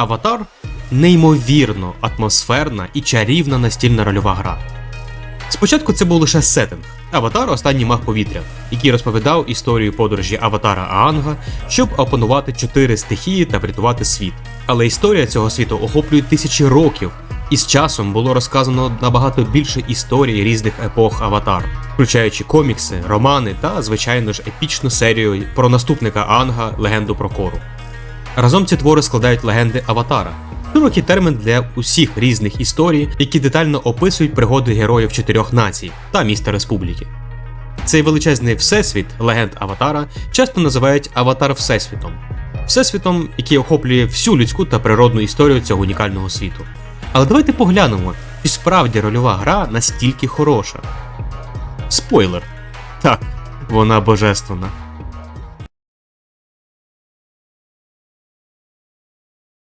Аватар неймовірно атмосферна і чарівна настільна рольова гра. Спочатку це був лише сеттинг Аватар останній маг повітря, який розповідав історію подорожі Аватара Аанга, щоб опанувати чотири стихії та врятувати світ. Але історія цього світу охоплює тисячі років, і з часом було розказано набагато більше історій різних епох Аватар, включаючи комікси, романи та, звичайно ж, епічну серію про наступника Аанга легенду про Кору. Разом ці твори складають легенди Аватара. Широкий термін для усіх різних історій, які детально описують пригоди героїв чотирьох націй та міста республіки. Цей величезний всесвіт легенд Аватара часто називають Аватар Всесвітом. Всесвітом, який охоплює всю людську та природну історію цього унікального світу. Але давайте поглянемо, чи справді рольова гра настільки хороша. Спойлер. Так, вона божественна.